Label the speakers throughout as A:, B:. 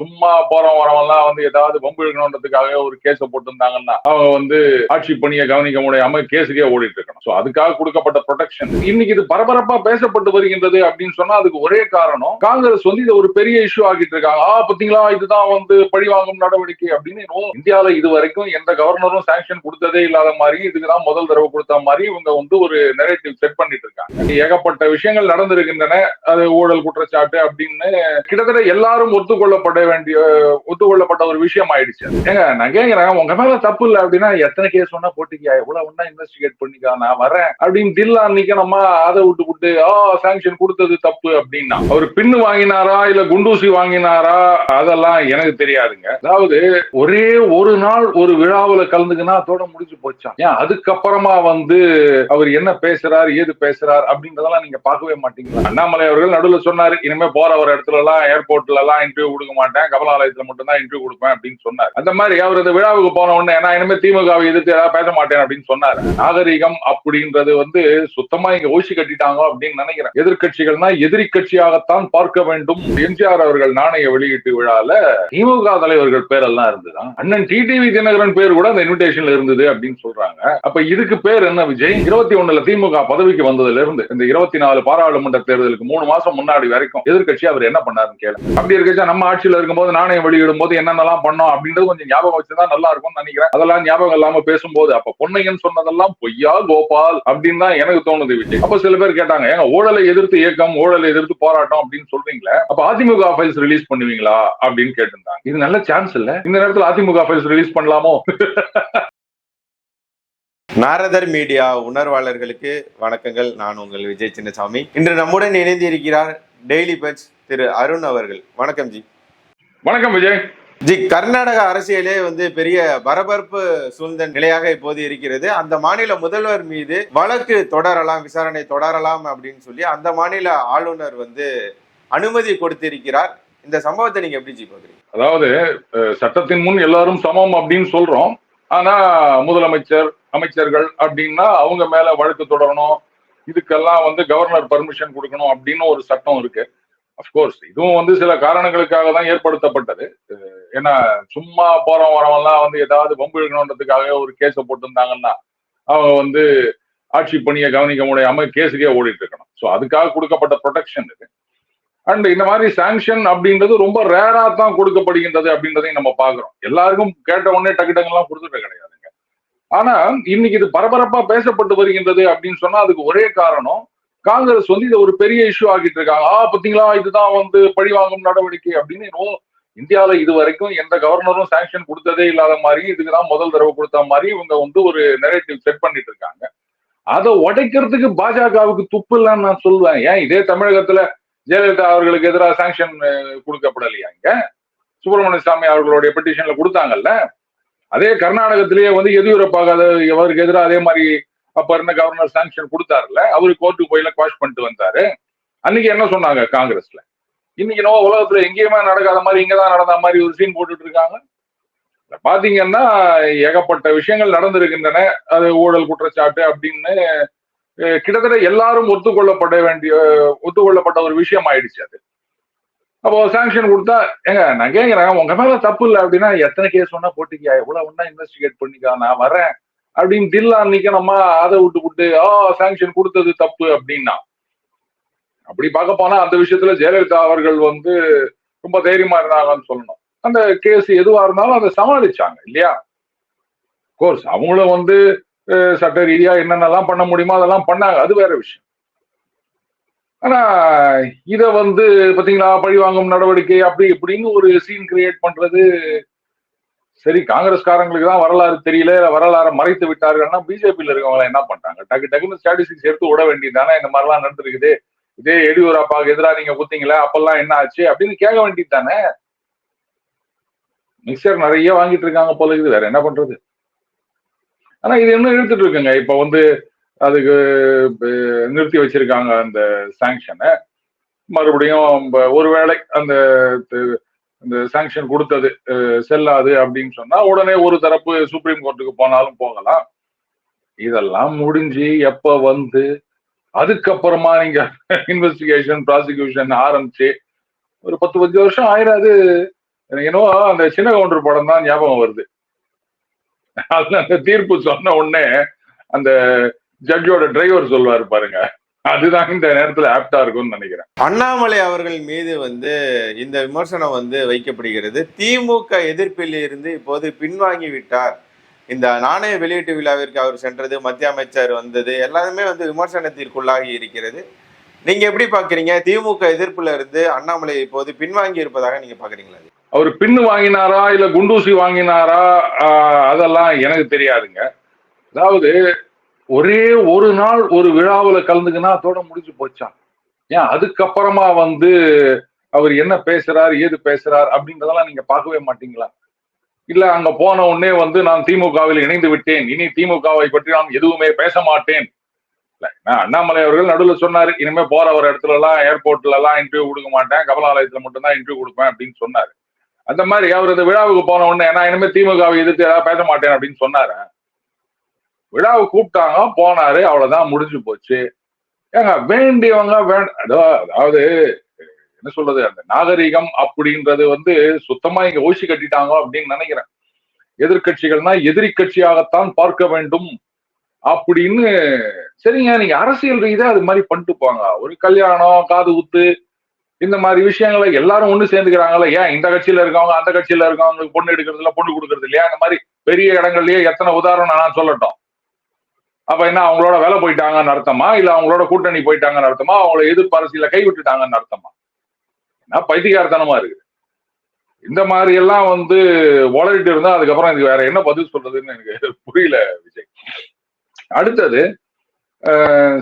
A: சும்மா போறவன் வரவெல்லாம் வந்து ஏதாவது பம்பு இழுக்கணுன்றதுக்காக ஒரு கேஸ போட்டிருந்தாங்கன்னா அவங்க வந்து ஆட்சி பணியை கவனிக்க முடியாம கேஸுக்கே ஓடிட்டு இருக்கணும் சோ அதுக்காக கொடுக்கப்பட்ட ப்ரொடெக்ஷன் இன்னைக்கு இது பரபரப்பா பேசப்பட்டு வருகின்றது அப்படின்னு சொன்னா அதுக்கு ஒரே காரணம் காங்கிரஸ் வந்து இதை ஒரு பெரிய இஷ்யூ ஆகிட்டு இருக்காங்க. ஆ பாத்தீங்களா இதுதான் வந்து பழி வாங்கும் நடவடிக்கை அப்படின்னு இந்தியாவில இது வரைக்கும் எந்த கவர்னரும் சாங்ஷன் கொடுத்ததே இல்லாத மாதிரி இதுக்குதான் முதல் தடவை கொடுத்த மாதிரி இவங்க வந்து ஒரு நெரேட்டிவ் செட் பண்ணிட்டு இருக்காங்க. ஏகப்பட்ட விஷயங்கள் நடந்திருக்கின்றன. அது ஊழல் குற்றச்சாட்டு அப்படின்னு கிட்டத்தட்ட எல்லாரும் ஒத்துக்கொள்ளப்பட வேண்டிய ஒத்துக்கொள்ளப்பட்ட ஒரு விஷயம் ஆயிடுச்சு ஏங்க நான் கேக்குறேன் உங்க மேல தப்பு இல்ல அப்படின்னா எத்தனை கேஸ் ஒன்னா போட்டிக்கா எவ்வளவு ஒன்னா இன்வெஸ்டிகேட் பண்ணிக்கா நான் வரேன். அப்படின்னு தில்லா நிக்கணுமா அதை விட்டு விட்டு ஆ சாங்ஷன் கொடுத்தது தப்பு அப்படின்னா. அவர் பின்னு வாங்கினாரா இல்ல குண்டூசி வாங்கினாரா? அதெல்லாம் எனக்கு தெரியாதுங்க. அதாவது ஒரே ஒரு நாள் ஒரு விழாவுல கலந்துக்குன்னா அதோட முடிஞ்சு போச்சான் ஏன் அதுக்கப்புறமா வந்து அவர் என்ன பேசுறார் ஏது பேசுறார் அப்படின்றதெல்லாம் நீங்க பார்க்கவே மாட்டீங்களா? அண்ணாமலை அவர்கள் நடுவில் சொன்னாரு இனிமே போற ஒரு இடத்துல எல்லாம் ஏர்போர்ட்ல எல்லாம் இன்டர்வியூ கொடுக்க மாட்டேன். மாட்டேன் மட்டும் தான் இன்டர்வியூ கொடுப்பேன் அப்படின்னு சொன்னார். அந்த மாதிரி அவர் இந்த விழாவுக்கு போன உடனே நான் இனிமே திமுகவை எதிர்த்து ஏதாவது பேச மாட்டேன் அப்படின்னு சொன்னார். நாகரிகம் அப்படின்றது வந்து சுத்தமா இங்க ஊசி கட்டிட்டாங்க அப்படின்னு நினைக்கிறேன். எதிர்கட்சிகள்னா எதிரி கட்சியாகத்தான் பார்க்க வேண்டும். எம்ஜிஆர் அவர்கள் நாணய வெளியீட்டு விழால திமுக தலைவர்கள் பேரெல்லாம் இருந்துதான் அண்ணன் டிடிவி தினகரன் பேர் கூட அந்த இன்விடேஷன்ல இருந்தது அப்படின்னு சொல்றாங்க. அப்ப இதுக்கு பேர் என்ன விஜய்? இருபத்தி ஒண்ணுல திமுக பதவிக்கு வந்ததுல இருந்து இந்த இருபத்தி நாலு பாராளுமன்ற தேர்தலுக்கு மூணு மாசம் முன்னாடி வரைக்கும் எதிர்க்கட்சி அவர் என்ன பண்ணாருன்னு கேளு. அப்படி இருக்கச்சா நம்ம ஆட்சியில இருக்கும்போது நாணயம் வெளியிடும் போது என்னென்னலாம் பண்ணோம் அப்படின்றது கொஞ்சம் ஞாபகம் வச்சுதான் நல்லா இருக்கும்னு நினைக்கிறேன். அதெல்லாம் ஞாபகம் இல்லாம பேசும்போது அப்ப பொன்னையன் சொன்னதெல்லாம் பொய்யா கோபால் அப்படின்னு தான் எனக்கு தோணுது விஜய். அப்ப சில பேர் கேட்டாங்க ஏங்க ஊழலை எதிர்த்து இயக்கம் ஊழலை எதிர்த்து போராட்டம் அப்படின்னு சொல்றீங்களே அப்ப அதிமுக ஃபைல்ஸ் ரிலீஸ் பண்ணுவீங்களா அப்படின்னு கேட்டிருந்தாங்க. இது நல்ல சான்ஸ் இல்ல? இந்த நேரத்துல அதிமுக ஃபைல்ஸ் ரிலீஸ் பண்ணலாமோ?
B: நாரதர் மீடியா உணர்வாளர்களுக்கு வணக்கங்கள். நான் உங்கள் விஜய் சின்னசாமி. இன்று நம்முடன் இணைந்து இருக்கிறார் டெய்லி பஞ்ச் திரு அருண் அவர்கள். வணக்கம் ஜி.
A: வணக்கம் விஜய்.
B: ஜி கர்நாடக அரசியலே வந்து பெரிய பரபரப்பு சூழ்ந்த நிலையாக இப்போது இருக்கிறது. அந்த மாநில முதல்வர் மீது வழக்கு தொடரலாம் விசாரணை தொடரலாம் அப்படின்னு சொல்லி அந்த மாநில ஆளுநர் வந்து அனுமதி கொடுத்திருக்கிறார். இந்த சம்பவத்தை நீங்க எப்படி ஜி பாக்குறீங்க
A: அதாவது சட்டத்தின் முன் எல்லாரும் சமம் அப்படின்னு சொல்றோம். ஆனா முதலமைச்சர் அமைச்சர்கள் அப்படின்னா அவங்க மேல வழக்கு தொடரணும். இதுக்கெல்லாம் வந்து கவர்னர் பர்மிஷன் கொடுக்கணும் அப்படின்னு ஒரு சட்டம் இருக்கு. அப்கோர்ஸ் இதுவும் வந்து சில காரணங்களுக்காக தான் ஏற்படுத்தப்பட்டது. ஏன்னா சும்மா போறோம் வரவெல்லாம் வந்து ஏதாவது பம்பு இழுக்கணுன்றதுக்காக ஒரு கேஸ போட்டிருந்தாங்கன்னா அவங்க வந்து ஆட்சி பணியை கவனிக்க முடியாம கேஸுக்கே ஓடிட்டு இருக்கணும். ஸோ அதுக்காக கொடுக்கப்பட்ட ப்ரொடெக்ஷன் இது. அண்ட் இந்த மாதிரி சாங்ஷன் அப்படின்றது ரொம்ப ரேரா தான் கொடுக்கப்படுகின்றது அப்படின்றதையும் நம்ம பாக்குறோம் எல்லாருக்கும் கேட்ட உடனே டக்கு டக்குலாம் கொடுத்துட்டு கிடையாதுங்க. ஆனா இன்னைக்கு இது பரபரப்பா பேசப்பட்டு வருகின்றது அப்படின்னு சொன்னா அதுக்கு ஒரே காரணம் காங்கிரஸ் வந்து இதை ஒரு பெரிய இஷ்யூ ஆகிட்டு இருக்காங்க. ஆ பாத்தீங்களா இதுதான் வந்து பழி வாங்கும் நடவடிக்கை அப்படின்னு இன்னும் இந்தியாவில இது வரைக்கும் எந்த கவர்னரும் சாங்ஷன் கொடுத்ததே இல்லாத மாதிரி இதுக்குதான் முதல் தடவை கொடுத்த மாதிரி இவங்க வந்து ஒரு நெரேட்டிவ் செட் பண்ணிட்டு இருக்காங்க. அதை உடைக்கிறதுக்கு பாஜகவுக்கு துப்பு இல்லைன்னு நான் சொல்லுவேன் ஏன்? இதே தமிழகத்துல ஜெயலலிதா அவர்களுக்கு எதிராக சாங்ஷன் கொடுக்கப்படலையா இங்க? சுப்பிரமணிய சாமி அவர்களுடைய பெட்டிஷன்ல கொடுத்தாங்கல்ல. அதே கர்நாடகத்திலேயே வந்து எதியூரப்பா அவருக்கு எதிராக அதே மாதிரி அப்ப இருந்த கவர்னர் சாங்ஷன் கொடுத்தாருல அவரு கோர்ட்டுக்கு போயில குவாஷ் பண்ணிட்டு வந்தாரு. அன்னைக்கு என்ன சொன்னாங்க காங்கிரஸ்ல? இன்னைக்கு நம்ம உலகத்துல எங்கேயுமே நடக்காத மாதிரி இங்கதான் நடந்த மாதிரி ஒரு சீன் போட்டுட்டு இருக்காங்க பாத்தீங்கன்னா ஏகப்பட்ட விஷயங்கள் நடந்திருக்கின்றன. அது ஊழல் குற்றச்சாட்டு அப்படின்னு கிட்டத்தட்ட எல்லாரும் ஒத்துக்கொள்ளப்பட வேண்டிய ஒத்துக்கொள்ளப்பட்ட ஒரு விஷயம் ஆயிடுச்சு அது. அப்போ சாங்ஷன் கொடுத்தா ஏங்க நான் கேட்கிறேன் உங்க மேல தப்பு இல்லை அப்படின்னா எத்தனை கேஸ் ஒன்னா போட்டிக்கா எவ்வளவு ஒன்னா இன்வெஸ்டிகேட் பண்ணிக்கா நான் வரேன் அப்படின்னு தில்லா நம்ம அதை விட்டு விட்டு ஆ சாங்ஷன் கொடுத்தது தப்பு அப்படின்னா. அப்படி பார்க்க போனா அந்த விஷயத்துல ஜெயலலிதா அவர்கள் வந்து ரொம்ப தைரியமா இருந்தாங்கன்னு சொல்லணும். அந்த கேஸ் எதுவா இருந்தாலும் அதை சமாளிச்சாங்க இல்லையா? கோர்ஸ் அவங்களும் வந்து சட்ட ரீதியா என்னென்னலாம் பண்ண முடியுமோ அதெல்லாம் பண்ணாங்க அது வேற விஷயம். ஆனா இத வந்து பாத்தீங்களா பழி வாங்கும் நடவடிக்கை அப்படி இப்படின்னு ஒரு சீன் கிரியேட் பண்றது சரி காங்கிரஸ்காரங்களுக்கு தான் வரலாறு தெரியல வரலாறு வரலாறை மறைத்து விட்டார்கள்னா பிஜேபியில இருக்கவங்க என்ன பண்றாங்க? டக்கு டக்குன்னு ஸ்டாட்டிஸ்டிக்ஸ் எடுத்து விட வேண்டியதானே இந்த மாதிரிலாம் நடந்திருக்குது. இதே எடியூரப்பாவுக்கு எதிராக நீங்க குத்தீங்களே அப்பெல்லாம் என்ன ஆச்சு அப்படின்னு கேட்க வேண்டியது தானே? மிக்சர் நிறைய வாங்கிட்டு இருக்காங்க போல இருக்குது. வேற என்ன பண்றது? ஆனா இது இன்னும் இழுத்துட்டு இருக்குங்க? இப்ப வந்து அதுக்கு நிறுத்தி வச்சிருக்காங்க அந்த சாங்ஷனை மறுபடியும் ஒருவேளை அந்த இந்த சாங்ஷன் கொடுத்தது செல்லாது அப்படின்னு சொன்னா உடனே ஒரு தரப்பு சுப்ரீம் கோர்ட்டுக்கு போனாலும் போகலாம். இதெல்லாம் முடிஞ்சு எப்ப வந்து அதுக்கப்புறமா நீங்க இன்வெஸ்டிகேஷன் ப்ராசிக்யூஷன் ஆரம்பிச்சு ஒரு பத்து பத்து வருஷம் ஆயிராது. எனக்கு என்னவோ அந்த சின்ன கவுண்டர் படம் தான் ஞாபகம் வருது. அதுல அந்த தீர்ப்பு சொன்ன உடனே அந்த ஜட்ஜோட டிரைவர் சொல்லுவாரு பாருங்க. அதுதான் இந்த நேரத்துல ஆப்டா இருக்கும்னு நினைக்கிறேன்.
B: அண்ணாமலை அவர்கள் மீது வந்து இந்த விமர்சனம் வந்து வைக்கப்படுகிறது. திமுக எதிர்ப்பில் இருந்து இப்போது பின்வாங்கி விட்டார். இந்த நாணய வெளியீட்டு விழாவிற்கு அவர் சென்றது மத்திய அமைச்சர் வந்தது எல்லாருமே வந்து விமர்சனத்திற்குள்ளாகி இருக்கிறது. நீங்க எப்படி பாக்குறீங்க? திமுக எதிர்ப்புல இருந்து அண்ணாமலை இப்போது பின்வாங்கி இருப்பதாக நீங்க பாக்குறீங்களா?
A: அவர் பின்னு வாங்கினாரா இல்ல குண்டூசி வாங்கினாரா அதெல்லாம் எனக்கு தெரியாதுங்க. அதாவது ஒரே ஒரு நாள் ஒரு விழாவுல கலந்துக்கினா அதோட முடிஞ்சு போச்சான் ஏன்? அதுக்கப்புறமா வந்து அவர் என்ன பேசுறார் ஏது பேசுறார் அப்படின்றதெல்லாம் நீங்க பார்க்கவே மாட்டீங்களா? இல்ல அங்க போன உடனே வந்து நான் திமுகவில் இணைந்து விட்டேன் இனி திமுகவை பற்றி நான் எதுவுமே பேச மாட்டேன். இல்ல, நான் அண்ணாமலை அவர்கள் நடுவில் சொன்னாரு இனிமே போற ஒரு இடத்துல எல்லாம் ஏர்போர்ட்ல எல்லாம் இன்டர்வியூ கொடுக்க மாட்டேன் கமலாலயத்துல மட்டும்தான் இன்டர்வியூ கொடுப்பேன் அப்படின்னு சொன்னாரு. அந்த மாதிரி அவர் இந்த விழாவுக்கு போன உடனே நான் இனிமே திமுகவை எதிர்த்து ஏதாவது பேச மாட்டேன் அப்படின்னு சொன்னாரு? விழாவை கூப்பிட்டாங்க போனாரு அவ்வளவுதான் முடிஞ்சு போச்சு. ஏங்க வேண்டியவங்க வேண்ட அதாவது என்ன சொல்றது அந்த நாகரிகம் அப்படின்றது வந்து சுத்தமா இங்க ஊசி கட்டிட்டாங்க அப்படின்னு நினைக்கிறேன். எதிர்க்கட்சிகள்னா எதிரி கட்சியாகத்தான் பார்க்க வேண்டும் அப்படின்னு சரிங்க நீங்க அரசியல் ரீதியா அது மாதிரி பண்ணிட்டு போங்க. ஒரு கல்யாணம் காது குத்து இந்த மாதிரி விஷயங்களை எல்லாரும் ஒண்ணு சேர்ந்துக்கிறாங்களே ஏன் இந்த கட்சியில இருக்கவங்க அந்த கட்சியில இருக்கவங்களுக்கு பொண்ணு எடுக்கிறதுல பொண்ணு கொடுக்கறது இல்லையா? இந்த மாதிரி பெரிய இடங்கள்லயே எத்தனை உதாரணம் நான் சொல்லட்டும். அப்ப என்ன அவங்களோட வேலை போயிட்டாங்கன்னு அர்த்தமா? இல்ல அவங்களோட கூட்டணி போயிட்டாங்கன்னு அர்த்தமா? அவங்கள எதிர்ப்பு அரசியல கைவிட்டுட்டாங்கன்னு அர்த்தமா? என்ன பைத்தியகாரத்தனமா இருக்கு இந்த மாதிரி எல்லாம் வந்து உளறிட்டு இருந்தா அதுக்கப்புறம் இது வேற என்ன பதில் சொல்றதுன்னு எனக்கு புரியல விஜய். அடுத்தது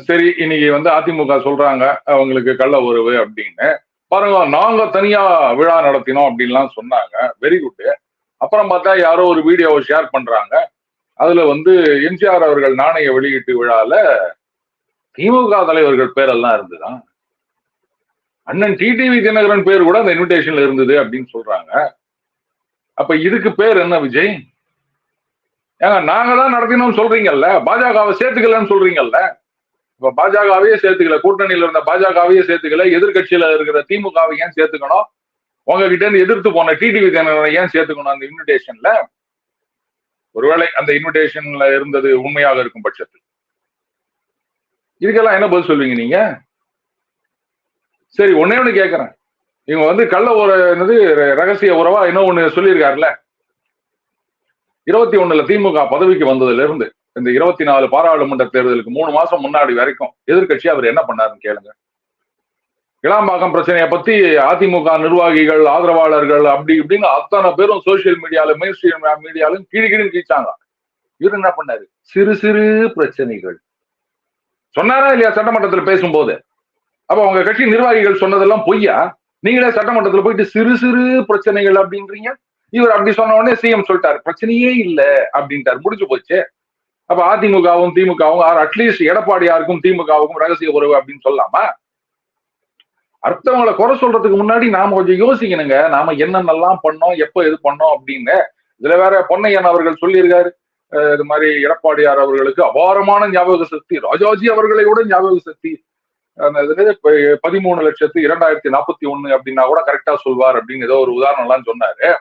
A: சரி இன்னைக்கு வந்து அதிமுக சொல்றாங்க அவங்களுக்கு கள்ள உறவு அப்படின்னு. பாருங்க நாங்க தனியா விழா நடத்தினோம் அப்படின்லாம் சொன்னாங்க. வெரி குட் அப்புறம் பார்த்தா யாரோ ஒரு வீடியோவை ஷேர் பண்றாங்க. அதுல வந்து எம்ஜிஆர் அவர்கள் நாணய வெளியீட்டு விழால திமுக தலைவர்கள் பேரெல்லாம் இருந்துதான் அண்ணன் டிடிவி தினகரன் பேர் கூட அந்த இன்விடேஷன்ல இருந்தது அப்படின்னு சொல்றாங்க. அப்ப இதுக்கு பேர் என்ன விஜய்? ஏங்க நாங்க தான் நடத்தினோம் சொல்றீங்கல்ல? பாஜகவை சேர்த்துக்கலன்னு சொல்றீங்கல்ல? இப்ப பாஜகவையே சேர்த்துக்கல கூட்டணியில இருந்த பாஜகவையே சேர்த்துக்கல எதிர்கட்சியில இருக்கிற திமுகவை ஏன் சேர்த்துக்கணும்? உங்ககிட்ட இருந்து எதிர்த்து போன டிடிவி தினகரனை ஏன் சேர்த்துக்கணும் அந்த இன்விடேஷன்ல ஒருவேளை அந்த இன்விடேஷன்ல இருந்தது உண்மையாக இருக்கும் பட்சத்தில். இதுக்கெல்லாம் என்ன பதில் சொல்வீங்க நீங்க? சரி ஒன்னே ஒண்ணு கேக்குறேன். இவங்க வந்து கள்ள ஒரு என்னது ரகசிய உறவா இன்னும் ஒண்ணு சொல்லியிருக்காருல்ல? இருபத்தி ஒண்ணுல திமுக பதவிக்கு வந்ததுல இருந்து இந்த இருபத்தி நாலு பாராளுமன்ற தேர்தலுக்கு மூணு மாசம் முன்னாடி வரைக்கும் எதிர்கட்சி அவர் என்ன பண்ணாருன்னு கேளுங்க. இளாம்பாக்கம் பிரச்சனையை பத்தி அதிமுக நிர்வாகிகள் ஆதரவாளர்கள் அப்படி இப்படின்னு அத்தனை பேரும் சோசியல் மீடியால மெயின் மீடியாலும் கீழ் கீழ் கீழ்ச்சாங்க. இவர் என்ன பண்ணாரு? சிறு சிறு பிரச்சனைகள். சொன்னாரா இல்லையா? சட்டமன்றத்தில் பேசும்போது. அப்ப உங்க கட்சி நிர்வாகிகள் சொன்னதெல்லாம் பொய்யா? நீங்களே சட்டமன்றத்துல போயிட்டு சிறு சிறு பிரச்சனைகள் அப்படின்றீங்க? இவர் அப்படி சொன்ன உடனே சிஎம் சொல்லிட்டாரு. பிரச்சனையே இல்ல அப்படின்ட்டாரு. முடிஞ்சு போச்சு. அப்ப அதிமுகவும் திமுகவும் அட்லீஸ்ட் எடப்பாடியாருக்கும் திமுகவுக்கும் ரகசிய உறவு அப்படின்னு சொல்லாமா? அடுத்தவங்களை குறை சொல்றதுக்கு முன்னாடி நாம கொஞ்சம் யோசிக்கணுங்க. நாம என்னென்னலாம் பண்ணோம் எப்போ இது பண்ணோம் அப்படின்னு. இதுல வேற பொன்னையன் அவர்கள் சொல்லியிருக்காரு. அஹ் இது மாதிரி எடப்பாடியார் அவர்களுக்கு அபாரமான ஞாபக சக்தி ராஜாஜி அவர்களை விட ஞாபக சக்தி. அந்த இதுல பதிமூணு லட்சத்து இரண்டாயிரத்தி நாற்பத்தி ஒண்ணு அப்படின்னா கூட கரெக்டா சொல்வார் அப்படின்னு ஏதோ ஒரு உதாரணம் எல்லாம் சொன்னாரு.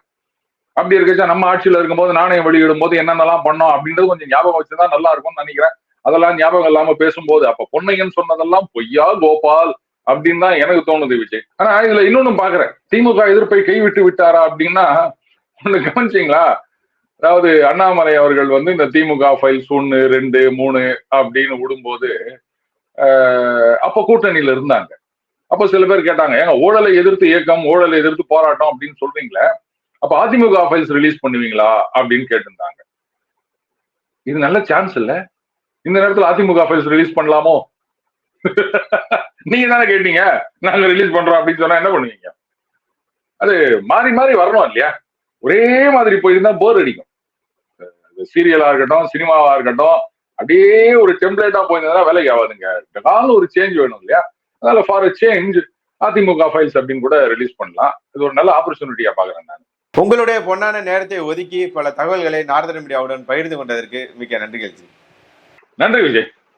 A: அப்படி இருக்கச்சா நம்ம ஆட்சியில இருக்கும்போது நாணயம் வெளியிடும் போது என்னென்னலாம் பண்ணோம் அப்படின்றது கொஞ்சம் ஞாபகம் வச்சுதான் நல்லா இருக்கும்னு நினைக்கிறேன். அதெல்லாம் ஞாபகம் இல்லாம பேசும்போது அப்ப பொன்னையன் சொன்னதெல்லாம் பொய்யா கோபால்? அப்படின்னு தான் எனக்கு தோணுது விஜய். ஆனா இதுல இன்னொன்னு பாக்குறேன். திமுக எதிர்ப்பை கைவிட்டு விட்டாரா அப்படின்னா ஒண்ணு கவனிச்சிங்களா? அதாவது அண்ணாமலை அவர்கள் வந்து இந்த திமுக ஃபைல்ஸ் ஒன்னு ரெண்டு மூணு அப்படின்னு விடும்போது அப்ப கூட்டணியில இருந்தாங்க. அப்ப சில பேர் கேட்டாங்க ஏங்க ஊழலை எதிர்த்து இயக்கம் ஊழலை எதிர்த்து போராட்டம் அப்படின்னு சொல்றீங்களே? அப்ப அதிமுக ஃபைல்ஸ் ரிலீஸ் பண்ணுவீங்களா? அப்படின்னு கேட்டிருந்தாங்க. இது நல்ல சான்ஸ் இல்ல? இந்த நேரத்துல அதிமுக ஃபைல்ஸ் ரிலீஸ் பண்ணலாமோ? நீங்க தானே கேட்டீங்க? நாங்க ரிலீஸ் பண்றோம் அப்படின்னு சொன்னா என்ன பண்ணுவீங்க? அது மாறி மாறி வரணும் இல்லையா? ஒரே மாதிரி போயிருந்தா போர் அடிக்கும். சீரியலா இருக்கட்டும் சினிமாவா இருக்கட்டும் அப்படியே ஒரு டெம்ப்ளேட்டா போயிருந்தா வேலைக்கு ஆகாதுங்க. ஏதாவது ஒரு சேஞ்ச் வேணும் இல்லையா? அதனால ஃபார் சேஞ்ச் அதிமுக ஃபைல்ஸ் அப்படின்னு கூட ரிலீஸ் பண்ணலாம். இது ஒரு நல்ல ஆப்பர்ச்சுனிட்டியா பாக்குறேன் நான்.
B: உங்களுடைய பொன்னான நேரத்தை ஒதுக்கி பல தகவல்களை நாரதன் மீடியாவுடன் பகிர்ந்து கொண்டதற்கு மிக்க நன்றிகள்
A: நன்றி விஜய்.